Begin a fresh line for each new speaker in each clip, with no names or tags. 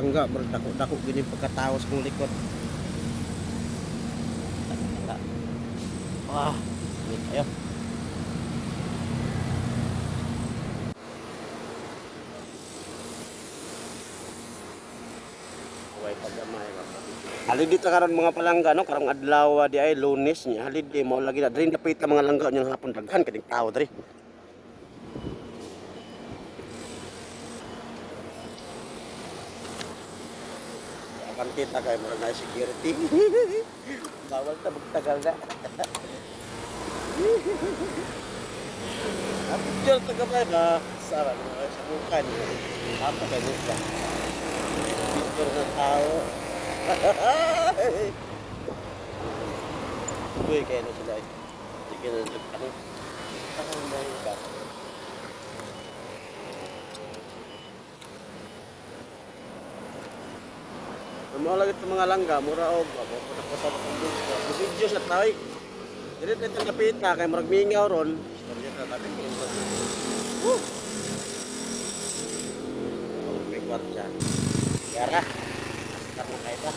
Angga, bro, dako-dako gini kong likod. Wah, ini ayo. Halid dito karon mga palangga no karong adlaw di ay lunes nya halid di mo lagi na diri napit ang mga langga nya hapon daghan kading tao diri. Akan kita kay mo na security. Bawal ta magtagal na. Ang picture ta kamay na sara mo sa bukan. Apa kay nito? Picture ng tao. Uy, kaya na sila. Sige na ano. Ako na yung ka. Amo lagi mga langga, mura og ako ko na sa mga Video sa tay. Dire na itong kapita kay murag mingaw ron. Storya ta. Woo! Oh, may kwarta. Yara. Karena kaiba.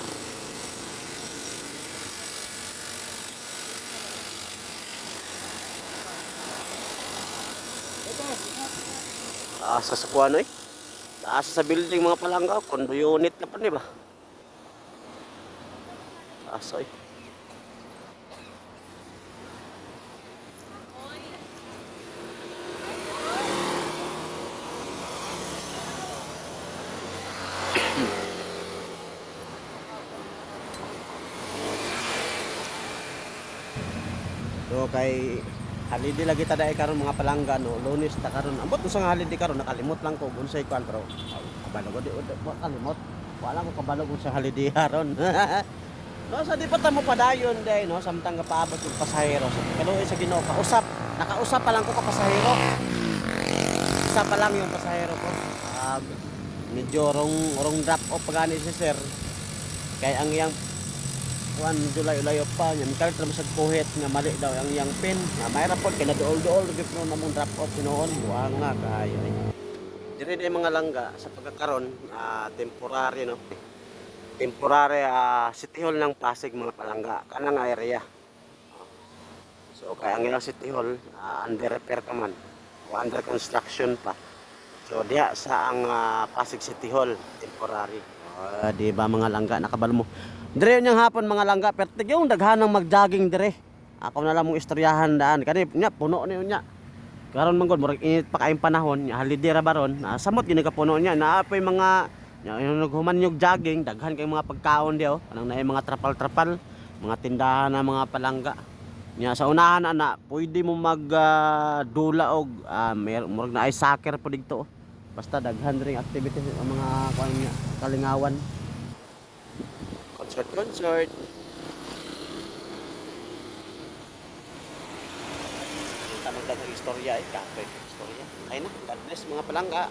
Taas sa kuano eh. Taas sa building mga palangga. Kondo unit na pa ni ba? Eh. So kay holiday lagi ta dai karon mga palangga no. Lunes ta karon. Ambot usang holiday karon nakalimot lang ko unsay kwan pero kabalo di kalimot. Wala ko kabalo sa holiday karon. No sa di pa ta mo padayon dai no samtang kapaabot yung pasahero. Sa kaluoy sa Ginoo kausap. Nakausap pa lang ko ka pasahero. Isa pa lang yung pasahero ko. Ah, medyo rong rong drop off pagani si sir. Kay ang yang kuan July ulayo pa nya mikal tra sa kuhit nga mali daw ang yang pin nga may rapod kay naduol-duol gyud no namong drop off sinuon wa nga kayo ay dire di mga langga sa pagkakaron ah, temporary no temporary ah, city hall ng Pasig mga palangga kanang area so kaya ang ilang city hall ah, under repair pa man o under construction pa so diha sa ang ah, Pasig City Hall temporary Ah, di ba mga langga nakabalo mo Dire yung hapon mga langga, pero yung daghanang mag-jogging dire. Ako na lang mong istoryahan daan. Kani nya puno ni nya. Karon man gud murag init pa kaayong panahon, halidira baron. Uh, samot gini ka puno nya. Naapay mga yung naghuman yung jogging, daghan kay mga pagkaon diyo. Anang naay mga trapal-trapal, mga tindahan na mga palangga. Nya sa unahan ana, pwede mo mag ah, dula og uh, murag na ay soccer po dito. Basta daghan ring activities ang mga kuan kalingawan concert concert kita magdagang istorya eh kape istorya ay na God bless mga palangga